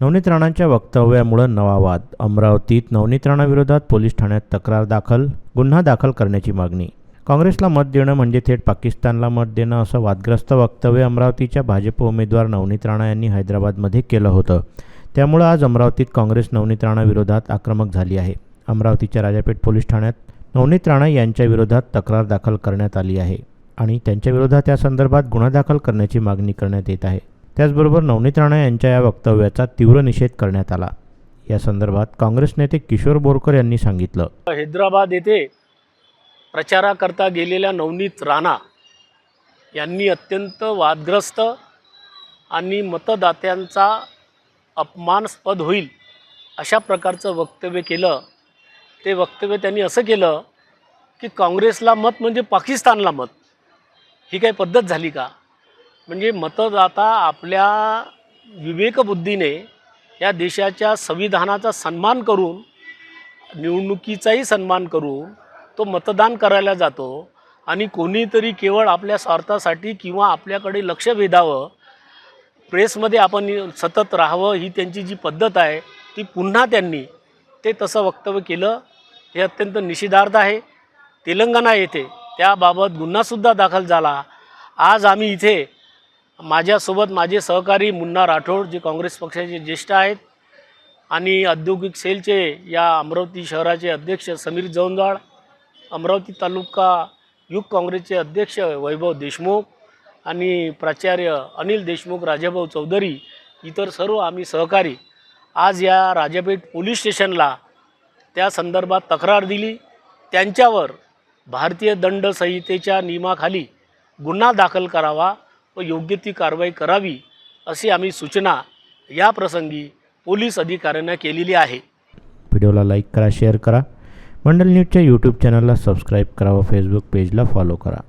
नवनीत राणांच्या वक्तव्यामुळं नवा वाद अमरावतीत नवनीत राणाविरोधात पोलीस ठाण्यात तक्रार दाखल गुन्हा दाखल करण्याची मागणी. काँग्रेसला मत देणं म्हणजे थेट पाकिस्तानला मत देणं असं वादग्रस्त वक्तव्य अमरावतीच्या भाजप उमेदवार नवनीत राणा यांनी हैदराबादमध्ये केलं होतं. त्यामुळं आज अमरावतीत काँग्रेस नवनीत राणाविरोधात आक्रमक झाली आहे. अमरावतीच्या राजापेठ पोलीस ठाण्यात नवनीत राणा यांच्या विरोधात तक्रार दाखल करण्यात आली आहे आणि त्यांच्याविरोधात या संदर्भात गुन्हा दाखल करण्याची मागणी करण्यात येत आहे. त्याचबरोबर नवनीत राणा यांच्या या वक्तव्याचा तीव्र निषेध करण्यात आला. या संदर्भात काँग्रेस नेते किशोर बोरकर यांनी सांगितलं. हैदराबाद येथे प्रचाराकरता गेलेल्या नवनीत राणा यांनी अत्यंत वादग्रस्त आणि मतदात्यांचा अपमानास्पद होईल अशा प्रकारचं वक्तव्य केलं. ते वक्तव्य त्यांनी असं केलं की काँग्रेसला मत म्हणजे पाकिस्तानला मत. ही काही पद्धत झाली का? म्हणजे मतदाता आपल्या विवेकबुद्धीने या देशाच्या संविधानाचा सन्मान करून निवडणुकीचाही सन्मान करून तो मतदान करायला जातो. आणि कोणीतरी केवळ आपल्या स्वार्थासाठी किंवा आपल्याकडे लक्ष वेधावं प्रेसमध्ये आपण सतत राहावं ही त्यांची जी पद्धत आहे ती पुन्हा त्यांनी ते तसं वक्तव्य केलं हे अत्यंत निषेधार्थ आहे. तेलंगणा येथे त्याबाबत गुन्हासुद्धा दाखल झाला. आज आम्ही इथे माझ्यासोबत माझे सहकारी मुन्ना राठोड जे काँग्रेस पक्षाचे ज्येष्ठ आहेत आणि औद्योगिक सेलचे या अमरावती शहराचे अध्यक्ष समीर जौंदाळ अमरावती तालुका युग काँग्रेसचे अध्यक्ष वैभव देशमुख आणि प्राचार्य अनिल देशमुख राजाभाऊ चौधरी इतर सर्व आम्ही सहकारी आज या राजापेठ पोलीस स्टेशनला त्या संदर्भात तक्रार दिली. त्यांच्यावर भारतीय दंड संहितेच्या नियमाखाली गुन्हा दाखल करावा. व योग्य ती कारवाई करावी अशी आम्ही सूचना या प्रसंगी पोलीस अधिकाऱ्यांना केलेली आहे. व्हिडिओला लाईक करा शेअर करा. मंडल न्यूजच्या यूट्यूब चॅनलला सबस्क्राईब करा व फेसबुक पेजला फॉलो करा.